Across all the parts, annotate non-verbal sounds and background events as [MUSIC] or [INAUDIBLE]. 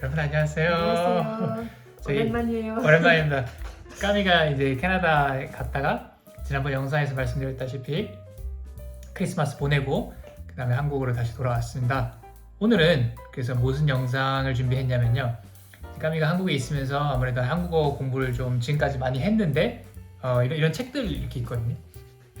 여러분 안녕하세요. 안녕하세요. 저희 오랜만이에요. 오랜만입니다. 까미가 이제 캐나다에 갔다가 지난번 영상에서 말씀드렸다시피 크리스마스 보내고 그 다음에 한국으로 다시 돌아왔습니다. 오늘은 그래서 무슨 영상을 준비했냐면요. 까미가 한국에 있으면서 아무래도 한국어 공부를 좀 지금까지 많이 했는데 어, 이런, 이런 책들 이렇게 있거든요.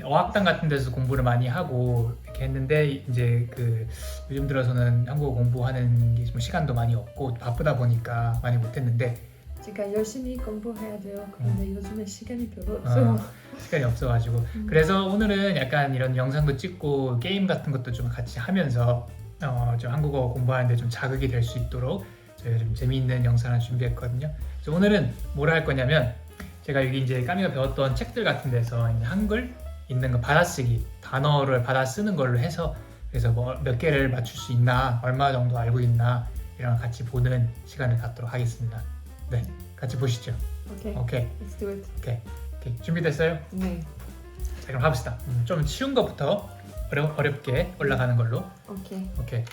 어학당 같은 데서 공부를 많이 하고 이렇게 했는데 이제 그 요즘 들어서는 한국어 공부하는 게 좀 시간도 많이 없고 바쁘다 보니까 많이 못했는데 제가 열심히 공부해야 돼요. 그런데 요즘에 시간이 별로 어, 없어요. 시간이 없어가지고 음. 그래서 오늘은 약간 이런 영상도 찍고 게임 같은 것도 좀 같이 하면서 어, 좀 한국어 공부하는데 좀 자극이 될 수 있도록 저희가 좀 재미있는 영상을 준비했거든요. 그래서 오늘은 뭘할 거냐면 제가 여기 이제 까미가 배웠던 책들 같은 데서 이제 한글 있는 거 받아쓰기 단어를 받아 쓰는 걸로 해서 그래서 뭐 몇 개를 맞출 수 있나 얼마 정도 알고 있나 이런 거 같이 보는 시간을 갖도록 하겠습니다. 네, 같이 보시죠. 오케이, 오케이, let's do it. 오케이, 오케이. 준비됐어요? 네, 자 그럼 합시다. 음, 좀 쉬운 것부터 어려, 어렵게 올라가는 걸로. 오케이. 오케이.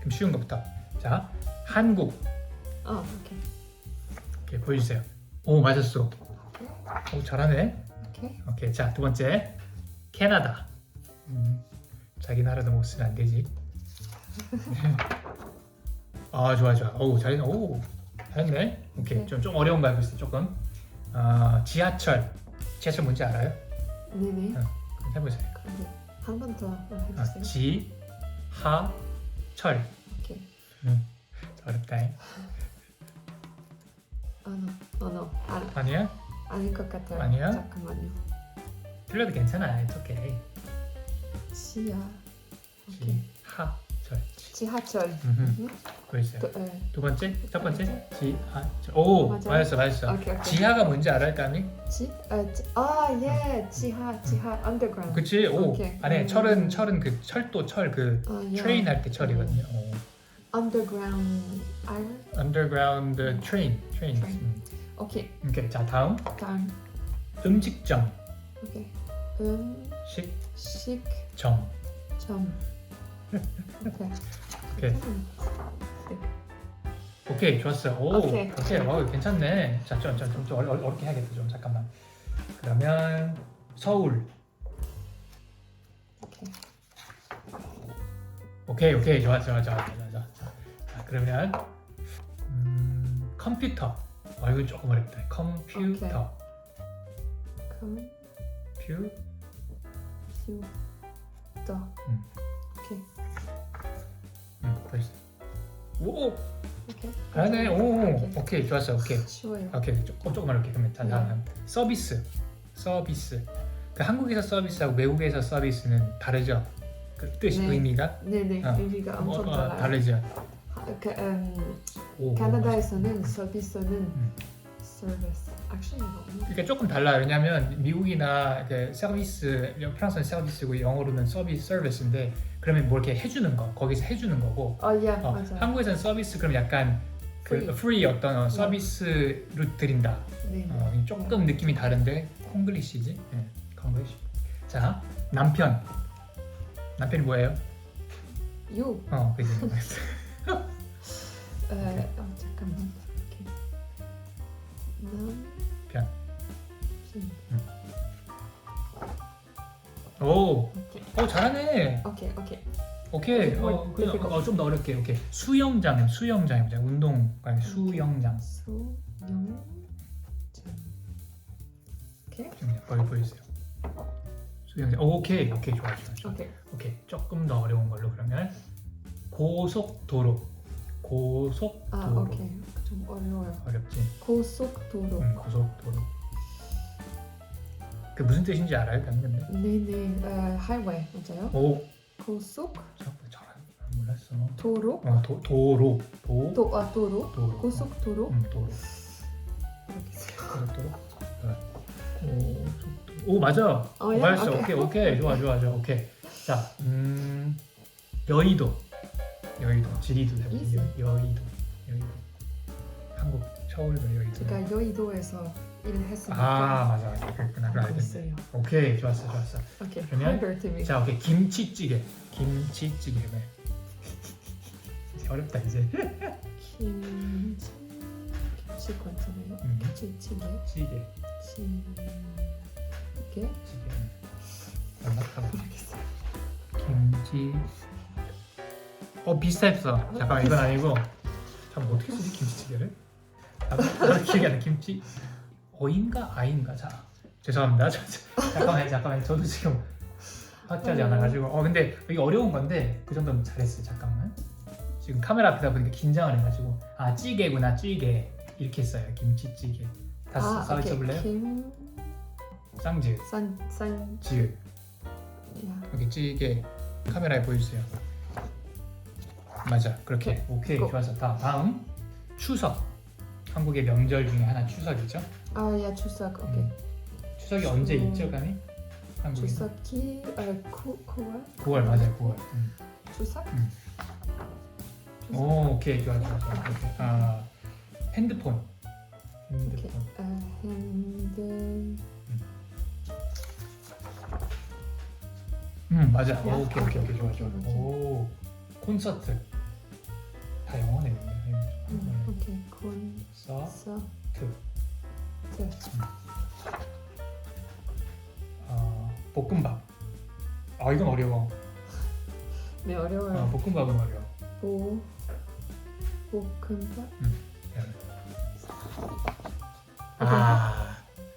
그럼 쉬운 것부터. 자 한국. 어, 오케이, 오케이 보여주세요. 오 맞았어. 오 잘하네. 오케이. 오케이 자 두 번째 캐나다. 음, 자기 나라도 못 쓰면 안 되지. 아 좋아 좋아. 오 잘했네. 오 잘했네. 오케이 오케이. 좀좀 어려운 거 알고 있어 조금. 아 지하철. 지하철 뭔지 알아요? 네네. 그럼 해보세요. 그런데 한번더 아, 해주세요. 지, 하, 철. 오케이. 음, 어렵다. 잉? 아, no, no, no. 아, 아니야? 아닐 것 같아요. 아니야? 잠깐만요. 틀려도 괜찮아. It's okay. 지하. 지, 오케이. 하, 철. 지. 지하철. 음흠. 음. 또, 에, 두 번째, 첫 번째, 지, 하, 철. 오, 맞아요. 맞았어, 맞았어. 오케이, 오케이. 지하가 뭔지 알아요, 까미? 지, 아, 지, 아, 예, 지하, 지하, underground. 그치? 오, 오케이. 안에 음. 철은 철은 그 철도 철 그 아, 예. 트레인 할 때 철이거든요. 오. underground iron. Underground train, train. Train. 음. 오케이, 오케이, 자 다음 다음. 음식점, 오케이. 음, 식점. 식, 점. 오케이. 오케이. 음, 오케이 좋았어. 오, 오케이. 오케이, 와 괜찮네. 자, 좀, 좀, 좀, 좀 어려, 어렵게 해야겠다. 좀 잠깐만. 그러면 서울. 오케이. 오케이, 오케이, 좋아, 좋아, 좋아, 좋아, 좋아. 자, 그러면 음, 컴퓨터. 어, 이거 조금 어렵다. 컴퓨터. 컴, 퓨, 퓨, 더. 음. 오케이. 음, 벌써. 오, 오케이. 잘하네. 오, 오케이. 오케이, 좋았어. 오케이. 쉬워요. 오케이, 조금 조금 어렵게 그러면 자, 네. 다음 서비스. 서비스. 그 한국에서 서비스하고 외국에서 서비스는 다르죠. 그 뜻, 네. 의미가 네네. 어. 의미가 엄청 어, 어, 달라요. 다르죠. 그, 음, 오, 캐나다에서는 서비스는 음. 서비스. 그러니까 조금 달라요. 왜냐하면 미국이나 그 서비스, 프랑스는 서비스고 영어로는 서비스 서비스인데 그러면 뭐 이렇게 해주는 거, 거기서 해주는 거고 어, 예, 어, 맞아요. 한국에서는 서비스 그럼 약간 그 Free. 프리 어떤 어, 서비스로 드린다. 네. 어, 조금 느낌이 다른데 콩글리시지? 네, 콩글리시. 자, 남편. 남편이 뭐예요? 유. 어, 그지. [LAUGHS] 에, 어, 잠깐만. 오케이. 남. 편. 편. 오, 오케이. 오 잘하네. 오케이, 오케이. 오케이. 어, 뭐, 그냥. 어, 좀더 어렵게. 오케이. 수영장, 수영장, 운동관 수영장. 수영. 오케이. 수영장. 거기 보이세요. 수영장. 오, 오케이, 오케이, 좋아, 좋아, 좋아. 오케이. 오케이. 조금 더 어려운 걸로 그러면 고속도로. 고속도로. 아, 오케이. 좀 어려워요. 어렵지. 고속도로. 음, 고속도로. 그 무슨 뜻인지 알아요, 방금? 네네. 에, 하이웨이 맞아요? 오, 고속 잘 안- 몰랐어. 도로. 어, 도, 도로, 도, 도, 아, 도로. 도로. 고속도로. 음, 도로. 모르겠어요. 고속도로. 어. 고속도로. 오, 맞아. 어, 예? 맞았어. 오케이. 오케이, 오케이, 좋아, 좋아, 좋아. 오케이. 자, 음, 여의도, 여의도, 지리도 Easy. 여, 여의도, 여의도. 한국 서울도 여의도. 제가 여의도에서 일을 했으니까 아, 맞아, 맞아. 그렇구나. 그럼 알겠네. 있어요. 오케이, 좋았어, 좋았어. 오케이. 그러면-. 자, 오케이. 김치찌개. 김치찌개. 네. 어렵다 이제. 김치 김치 괜찮아요? 음. 김치찌개 찌개. 찌개 찌개. 얼마 모르겠어. 김치. 어 비슷했어. 잠깐 이건 아니고. 잠깐 어떻게 쓰지 김치찌개를? 나도 나도 기억이 안 나. 김치. 어인가 아인가 자 죄송합니다. [LAUGHS] 저, 저, 잠깐만 잠깐만 저도 지금 확실하지 않아가지고 어 근데 이게 어려운 건데 그 정도면 잘했어요. 잠깐만. 지금 카메라 앞에다 보니까 긴장을 해가지고 아 찌개구나 찌개 이렇게 써요 김치찌개. 다시 아, 써 오케이. 써볼래요? 김 쌍지읒 산, 산, 지읒 야. 여기 찌개 카메라에 보여주세요. 맞아 그렇게 오케이 고. 좋았어. 다 다음 추석 한국의 명절 중에 하나 추석이죠. 아, 야, 추석, 오케이. 음. 추석이 언제 음. 있죠, 감이? 한국에 추석이, 어, 구, 9월? 9월 맞아요, 9월. 음. 추석? 음. 추석? 오, 오케이 좋아 좋아 좋아. 오케이. 아 핸드폰. 오케이. 핸드폰. 어, 핸드, 음 맞아. 야, 오, 오케이 오케이 오케이 좋아 오케이, 좋아. 오케이. 오 콘서트. 다 영어네. 음, 오케이. 콘서트. 콘서트. 아 볶음밥. 아 이건 어려워. 네, 아, 어려워요. 볶음밥은 어려워. 보, 볶음밥? 아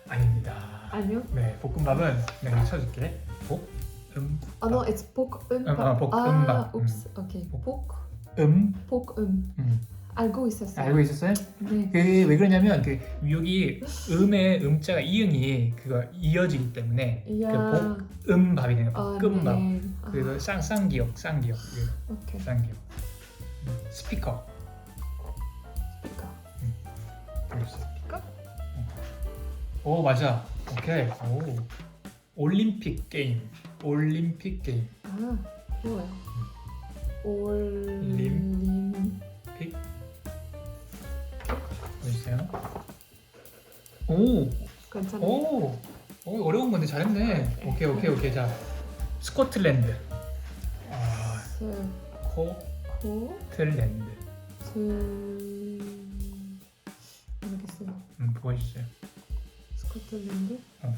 아닙니다. 아니요. 네 볶음밥은 내가 쳐줄게. 볶음 아, no, it's 볶음밥. 음, 어, 볶음밥. 아, уп스. 오케이. 볶, 음. 볶음. 음. 알고 있었어요. 알고 있었어요? 네. 그왜 그러냐면 그 여기 음의 음자가 이응이 그거 이어지기 때문에 이야. 그 볶음밥이 되는 아, 볶음밥. 네. 아, 그래서 쌍 쌍기역 쌍기역 그 오케이. 쌍기역. 음, 스피커. 스피커? 오 맞아. 오케이. 오 올림픽 게임. 올림픽 게임. 아, 뭐예요? 올림. 픽. 보이세요? 오 괜찮아요. 오, 오 어려운 건데 잘했네. 오케이 오케이 오케이 자 스코틀랜드. 아 스, 코, 코틀랜드. 트. 모르겠어요. 음 보여주세요. 스코틀랜드? 어.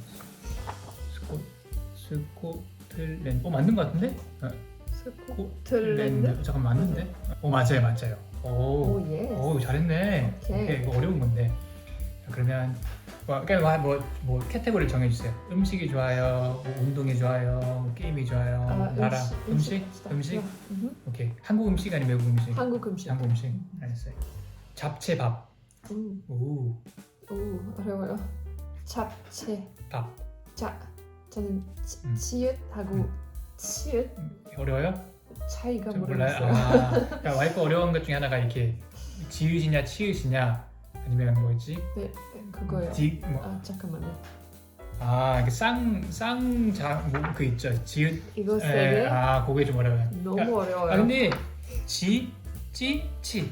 스코 스코틀랜드. 어 맞는 것 같은데? 어, 스코틀랜드? 잠깐 맞는데? 어 맞아요 맞아요. 오. 오, 예. 오 잘했네. 오케이. 오케이 이거 어려운 건데. 자, 그러면 뭐, 그러니까 뭐, 뭐 캐테고리를 정해주세요. 음식이 좋아요, 뭐 운동이 좋아요, 뭐 게임이 좋아요, 아, 나라 음식, 음식? 음식. 음흠. 오케이 한국 음식 아니면 외국 음식? 한국 음식. 한국 음식. 알겠어요. 잡채 밥. 음, 오, 오, 어려워요. 잡채. 밥. 자, 저는 치, 음. 치읓하고 음. 치읓 어려워요? 차이가 좀 몰라요. 모르겠어요. 아, 그러니까 와이프 어려운 것 중에 하나가 이렇게 지읒이냐 치읓이냐 아니면 뭐였지? 네, 그거요. 디, 뭐, 아, 잠깐만요. 아, 이게 쌍쌍자 뭐그 있죠. 지읒. 이거 세 에, 개 아, 그게 좀 어려워요. 너무 어려워요. 아 근데 지, 찌, 치.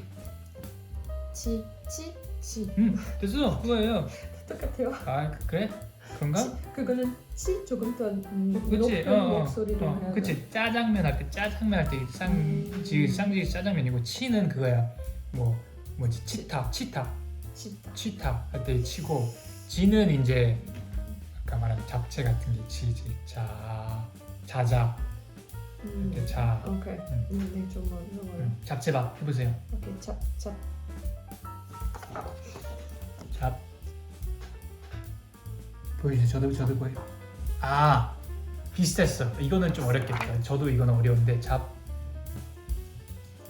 치, 치, 치. 음, 됐어. 그거예요. [LAUGHS] 똑같아요. 아, 그- 그래? 그런가? 치, 그거는 치 조금 더 음, 그치? 높은 어, 어, 목소리로 어, 해야 돼. 그치. 짜장면 할 때 짜장면 할 때 쌍, 음. 지, 쌍지 짜장면이고 치는 그거야. 뭐 뭐지? 치타, 치타, 치다. 치타 할 때 치고 지는 이제 아까 말한 잡채 같은 게 지지. 자, 자자 음. 이렇게 자. 오케이. 음. 음, 네, 좀 어려워요. 음, 잡채밥 해보세요. 오케이, 잡, 잡. 보이시죠? 저도 저도 보여. 아 비슷했어. 이거는 좀 어렵겠다. 저도 이거는 어려운데 잡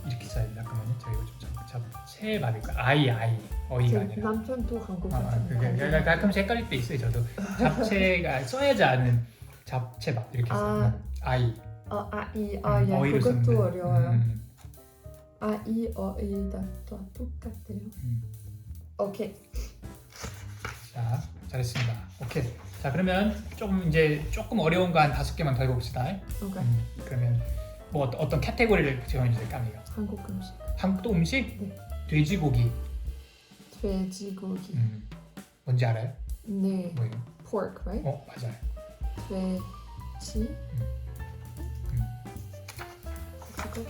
이렇게 써야 돼. 잠깐만요. 저 이거 좀 잡, 잡채밥일까? 아이 아이 어이가 제 아니라. 남편도 한국 아, 같은 그게 그게 가끔씩 헷갈릴 때 있어요. 저도 잡채가 [LAUGHS] 써야지 않은 잡채 밥 이렇게 써요. 아. 아이 어, 아이, 아, 음, 야, 어이로 그것도 쓰는데. 어려워요. 음, 아이, 어이, 다, 다 똑같아요. 음. 오케이. 자 잘했습니다. 오케이. 자 그러면 조금 이제 조금 어려운 거 한 다섯 개만 더 해봅시다. 오케이. 음, 그러면 뭐 어떤- 어떤 카테고리를 정해주세요, 까미가. 한국 음식. 한국도 음식? 네. 돼지고기. 돼지고기. 음. 뭔지 알아요? 네. 뭐예요? pork, right? 어 맞아요. 돼지. 음. 돼지고기.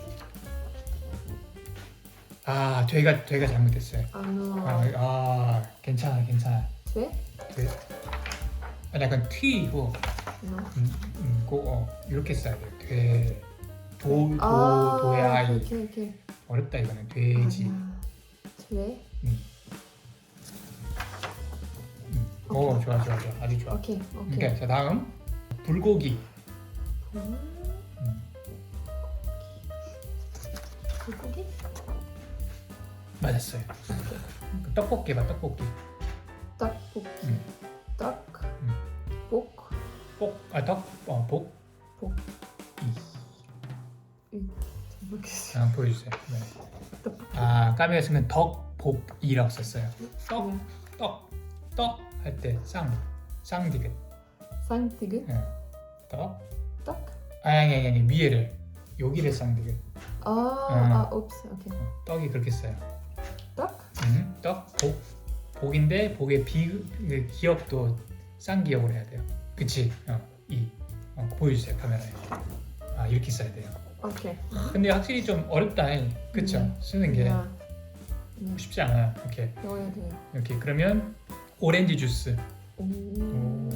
아 되가 되가 잘못됐어요. 아. 아, 아 괜찮아 괜찮아. 돼? 돼. 아, 약간 튀고. 음, 음, 고, 어, 이렇게 써야 돼요. 돼. 도, 도, 아, 도의 아이. 오케이, 오케이. 어렵다 이거는 돼지. 아, 돼? 음. 음. 오 좋아 좋아 좋아 아주 좋아. 오케이, 오케이. 오케이 자 다음 불고기. 음, 음. 불고기? 맞았어요. 그 떡볶이 봐 떡볶이. 떡볶이. 음. 떡. 음. 볶. 볶아떡어 복. 복. 이. 모르겠어요. 아 보여주세요. 네. 떡볶이. 아 까미가 쓰면 덕 복 이라고 썼어요. 떡 네. 떡떡 할 때 쌍 쌍디귿. 쌍티그? 예. 떡. 떡? 아니 아니 아니 위에를 여기를 쌍디귿. 아, 음. 아, 옵스. 오케이. 어, 떡이 그렇게 써요. 떡? 음, 떡, 복, 복인데 복의 비그 기억도 쌍기억으로 해야 돼요. 그치? 어, 이 어, 보여주세요 카메라에. 아 이렇게 써야 돼요. 오케이. 근데 확실히 좀 어렵다. 그쵸? 음. 쓰는 게 야. 네, 쉽지 않아요. 이렇게 배워야 돼요. 이렇게 그러면 오렌지 주스, 오. 오.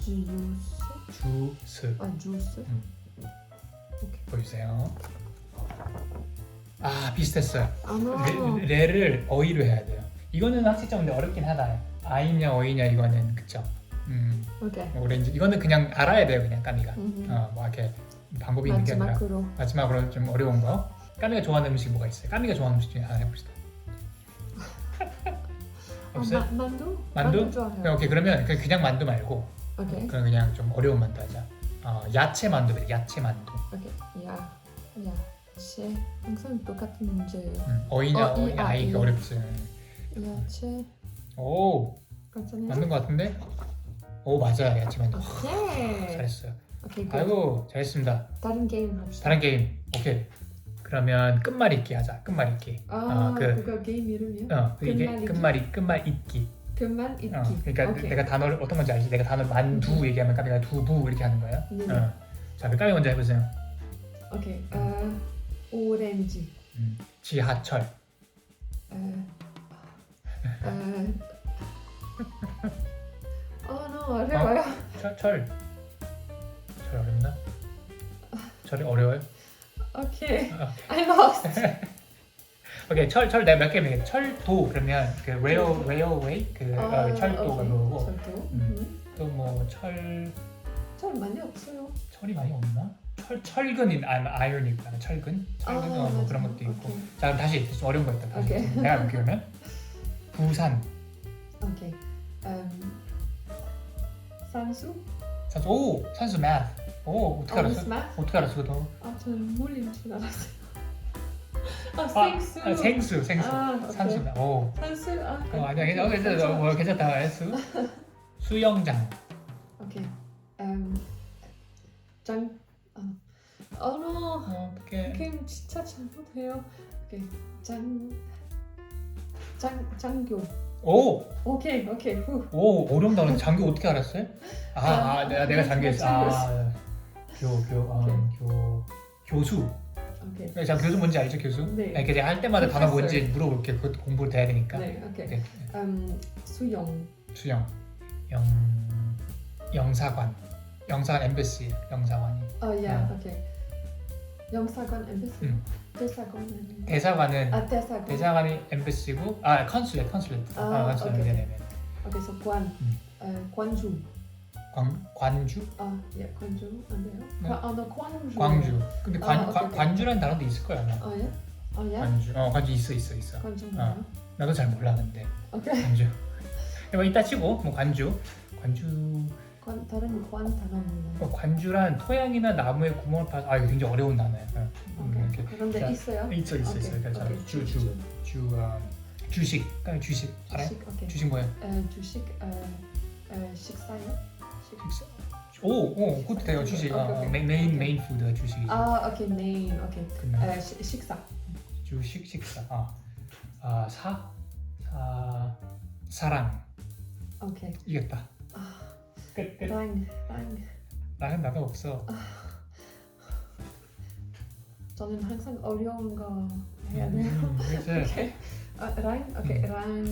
주스? 주스 아, 주스? 보여주세요. 아 비슷했어요. 아마. 레, 레를 어휘로 해야 돼요. 이거는 확실히 좀 어렵긴 하다. 아이냐 어이냐 이거는 그쵸? 음. 오케이. 오렌지 이거는 그냥 알아야 돼요 그냥 까미가 음. 어, 뭐 이렇게 방법이 있는 게 아니라 마지막으로. 마지막으로 좀 어려운 거 까미가 좋아하는 음식 뭐가 있어요? 까미가 좋아하는 음식 중에 하나 해봅시다 [LAUGHS] 없어요? 아, 마, 만두? 만두? 좋아해요. 네, 오케이 그러면 그냥, 그냥 만두 말고 오케이. 그냥, 그냥 좀 어려운 만두 하자 어, 야채 만두 그래 야채 만두 오케이. 야. 야. 야채. 항상 똑같은 문제예요. 음, 어이냐 어, 이, 어이냐 아, 아이가 이. 어렵지 야채. 오 괜찮아요? 맞는 거 같은데? 오 맞아요 야채 만두 오케이. 잘했어요 오케이. 굿. 아이고 잘했습니다 다른 게임 합시다. 다른 게임 오케이 그러면 끝말 잇기 하자 끝말 잇기 아, 어, 그- 그거 게임 이름이요? 어, 그 이게 끝말 잇기? 끝말이 끝말 잇기. 그만 읽기. 어, 그러니까 오케이. 내가 단어를 어떤 건지 알지? 내가 단어를 만두 얘기하면 까미가 두부 이렇게 하는 거야. 네. 어. 자, 그 까미 먼저 해보세요. 오케이. 어, 오렌지. 음, 지하철. 어, 어, 어, no, 어려워요. 철, 철. 철 어렵나? 철이 어려워요? 오케이. 어. I lost. [LAUGHS] 오케이, 철, 철 내가 몇개 매겨. 철도 그러면 그 레어, 레어웨이 그 어, 철도 오케이. 그거고 철도. 음. 음. 또 뭐 철, 철 많이 없어요. 철이 많이 없나? 철, 철근이 아, 아이언이니까 철근, 철근 어, 뭐 맞아. 그런 것도 있고. 오케이. 자, 그럼 다시 좀 어려운 거 있다. 다시. 오케이. 내가 볼게 그러면 부산. 오케이. 음, 산수? 산수 오 산수 math 오 어떻게 알았어? 스마? 어떻게 알았어 그거? 아, 저는 물린 줄 알았어요. [LAUGHS] 아, 아, 생수. 아, 생수 생수 아, 오케이. 산수 오 산수. 아, 어, 아니야 괜찮아 괜찮아 어, 뭐, 괜찮다 알수 [LAUGHS] 수영장 오케이. 음, 장. 아, 어, no. 어, 어떻게 게임 진짜 잘못해요. 오케이. 장. 장 장교. 오오 오케이 오케이 후. 어려운 단어 장교 어떻게 알았어요? 아, 아 아, 내가 내가 장교했어 장교했어. 아교교 어, 교 교수 오케이. 자 교수 뭔지 알죠 교수? 네. 아니, 그냥 할 때마다 단어 professor. 뭔지 물어볼게 그것도 공부를 돼야 되니까 네 오케이. 네. 음 수영. 수영 영 영사관 영사관 엠베시 영사관이 어야 아. 오케이. 영사관 엠베시. 음. 대사관 아니. 대사관은 아 대사관. 대사관이 엠베시고 아 컨슐렛 컨슐렛 아, 컨슐렛 오케이. 네네네 오케이 so 관. 음. 어 관주. 관 관주 아 예 관주 안 돼요? 네. 관- 아, 나 광주. 광주 근데 관, 아, 관. 관주라는 단어도 있을 거야 아마 아 예? 아 예? 관주 어 관주 있어 있어 있어 관주 어. 나도 잘 몰라 근데 오케이. 관주 뭐 이따 치고 뭐 관주 관주 관 다른 관 단어 몰라요. 어, 관주란 토양이나 나무에 구멍을 파서 아 이거 굉장히 어려운 단어야 어. 음, 그런데 자, 있어요? 있어 있어 있어. 그래서 오케이. 주 주 주 어, 주식. 그러니까 주식. 알아요? 주식 오케이. 주식 뭐예요? 에, 주식 에, 에, 식사요? 식. 오오 그것도 돼요. 주식. 어, 오케이, 오케이. 메인 메인 메인 푸드가 주식이죠. 아 오케이. 메인 오케이. 그러면 에, 시, 식사. 주식 식사. 아, 아 사, 사 사랑. 오케이. 이겼다 아, 랑, 랑. 나는 나도 없어 저는 항상 어려운 거 해야 돼요. 음, 그치. 오케이. 아, 랑, 오케이, 음. 랑,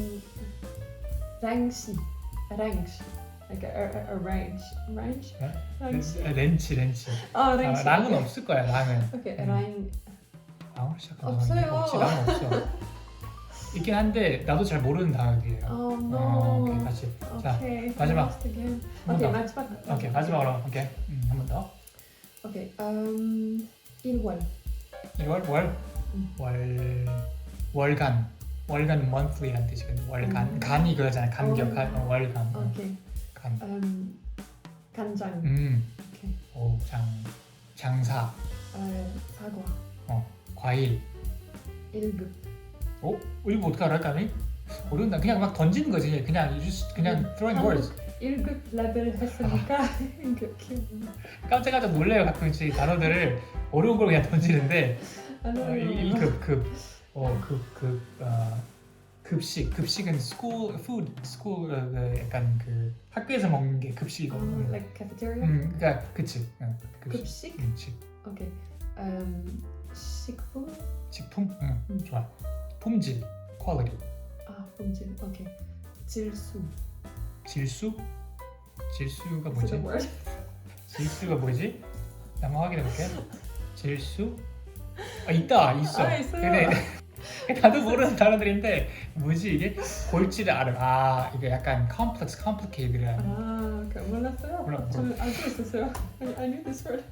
랑시, 랑시, like a, a, a range, range, 네? 랑시. 렌치 렌치. 아, 아, 랑시. 랑은 오케이. 없을 거야 랑은. 오케이, 음. 랑, 랑으로 시작하는 없어요. 없지 랑은 없어. [LAUGHS] 있긴 한데 나도 잘 모르는 단어들이에요. oh no. 어, 오케이 다시. 자, Okay, 마지막. lost again. 한 오케이, 번 더. 마지막. 오케이 마지막으로 오케이 음, 한번 더. 오케이, um, 1월. 1월 월. 음. 월 월간 월간 monthly란 뜻이거든요. 월간 음. 간이 그거잖아요. 간격 어. 간 어, 월간 어, 오케이, 간. um, 간장. 음. 오케이, 오장 장사 어, 사과. 과일. 1급. 어? 이거 어떻게 알아, 까미? 모른다. 그냥 막 던지는 거지. 그냥 그냥 throwing words. 1급 레벨 했으니까 [LAUGHS] 그렇게. 깜짝깜짝 놀래요 가끔씩 단어들을 어려운 걸 그냥 던지는데 아, 어, 1급 급. 어 급 급 어, 급식 급식은 school food school 어, 그 약간 그 학교에서 먹는 게 급식이거든. 음, 음, like cafeteria. 음 그러니까 그치. 응, 급식. 급식. 음, 식 오케이. 음, 식품. 식품. 응, 음. 좋아. 품질 quality. 아, 품질. 오케이. 질수. 질수? 질수가 뭐지? [LAUGHS] 질수가 뭐지? 한번 확인해 볼게. 질수? 아 있다 있어. 아, 있어요. 근데 [LAUGHS] 나도 모르는 단어들인데 뭐지 이게? 골치를 알아. 아 이게 약간 complex, complicated이라. 아, 그 몰랐어요. 몰라, 몰라. 저는 알고 있었어요. I, I knew this word.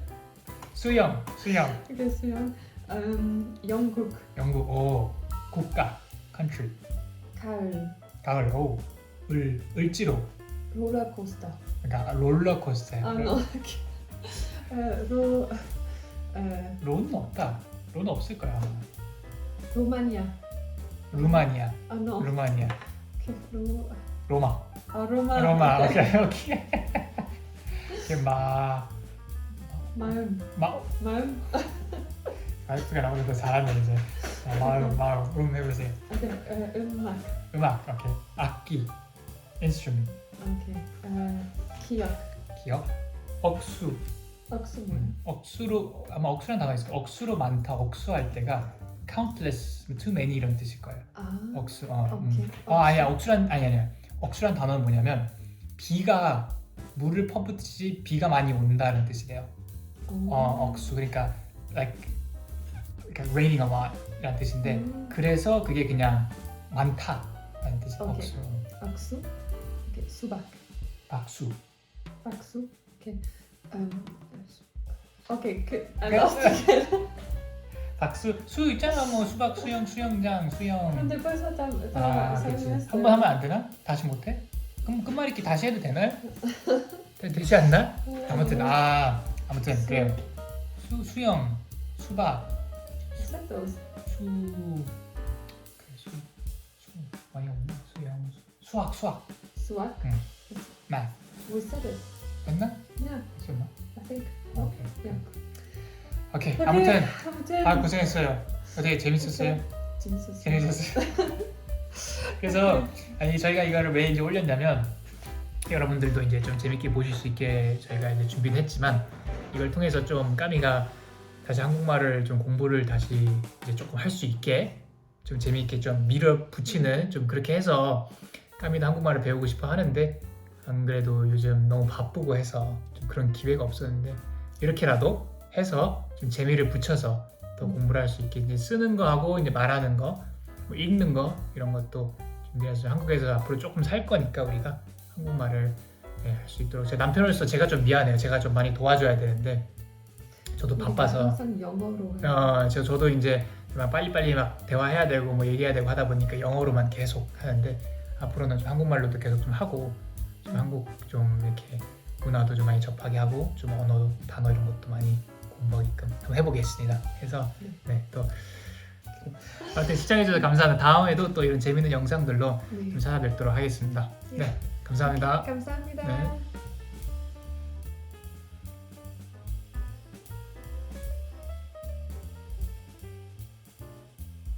수영, 수영. 오케이, 수영. 음, 영국. 영국 오 국가, country. 가을. 가을 오 을, 을지로. 롤러코스터. 그러니까 롤러코스터. 아, no. 오케이. 어, 로. 어, 론은 없다. 론은 없을 거야. 아마. 로마니아. 루마니아, 아, no. 루마니아, 로. 로마. 아, 로마. 로마 오케이. 오케이 이게 마, 마음. 마 마음. 와이프가 나오는 거 잘하네 이제 자, 마음 마음 [LAUGHS] 음 해보세요 오케이. 어, 음악. 음악 오케이 악기 instrument 오케이. 어, 기억. 기억 억수 억수 뭐야? 음, 억수로 아마 억수란 단어 있을 거예요 억수로 많다 억수 할 때가 countless too many 이런 뜻일 거예요 아. 억수 어, 오케이. 음. 어 아니야 억수란 아니 아니야 억수란 단어는 뭐냐면 비가 물을 퍼붓듯이 비가 많이 온다는 뜻이래요 어, 어, 억수 그러니까 like 그러니까 raining a lot 이란 뜻인데 음. 그래서 그게 그냥 많다라는 뜻이 오케이. 억수 억수. 오케이. 수박. 박수 박수. 오케이. 음. 오케이. 그. 아, 그- lost again. 박수 수 있잖아 뭐 수박 수영 수영장 수영 근데 벌써 다, 다아 그치 설명했어요. 한번 하면 안 되나 다시 못 해 그럼 끝말잇기 다시 해도 되나요 [LAUGHS] 되, 되지 않나 아무튼 아 아무튼 그래요 수 수영 수박 Said those. 수 그래 수수 많이 없나? 수영 수, 수학 수학. 수학. math We said it. 됐나? Yeah, 됐나 I think. 오케이. Yeah. 오케이. 오케이, 아무튼 아무튼. 아 고생했어요. 어떻게 재밌었어요? 재밌었어요. 재밌었어요. [LAUGHS] 그래서 아니 저희가 이거를 왜 이제 올렸냐면 여러분들도 이제 좀 재밌게 보실 수 있게 저희가 이제 준비를 했지만 이걸 통해서 좀 까미가 다시 한국말을 좀 공부를 다시 이제 조금 할 수 있게 좀 재미있게 좀 밀어붙이는 좀 그렇게 해서 까미도 한국말을 배우고 싶어 하는데 안 그래도 요즘 너무 바쁘고 해서 좀 그런 기회가 없었는데 이렇게라도 해서 좀 재미를 붙여서 더 공부를 할 수 있게 이제 쓰는 거하고 이제 말하는 거, 뭐 읽는 거 이런 것도 준비해서 한국에서 앞으로 조금 살 거니까 우리가 한국말을 네, 할수 있도록 제 남편으로서 제가 좀 미안해요. 제가 좀 많이 도와줘야 되는데 저도 우리가 바빠서 항상 영어로. 어, 저, 저도 이제 막 빨리빨리 막 대화해야 되고 뭐 얘기해야 되고 하다 보니까 영어로만 계속 하는데 앞으로는 좀 한국말로도 계속 좀 하고 좀 한국 좀 이렇게 문화도 좀 많이 접하게 하고 좀 언어 단어 이런 것도 많이 공부하게끔 한번 해보겠습니다. 해서 네 또 아무튼 시청해주셔서 감사합니다. 다음에도 또 이런 재밌는 영상들로 네. 좀 찾아뵙도록 하겠습니다. 네 감사합니다. 감사합니다. 네.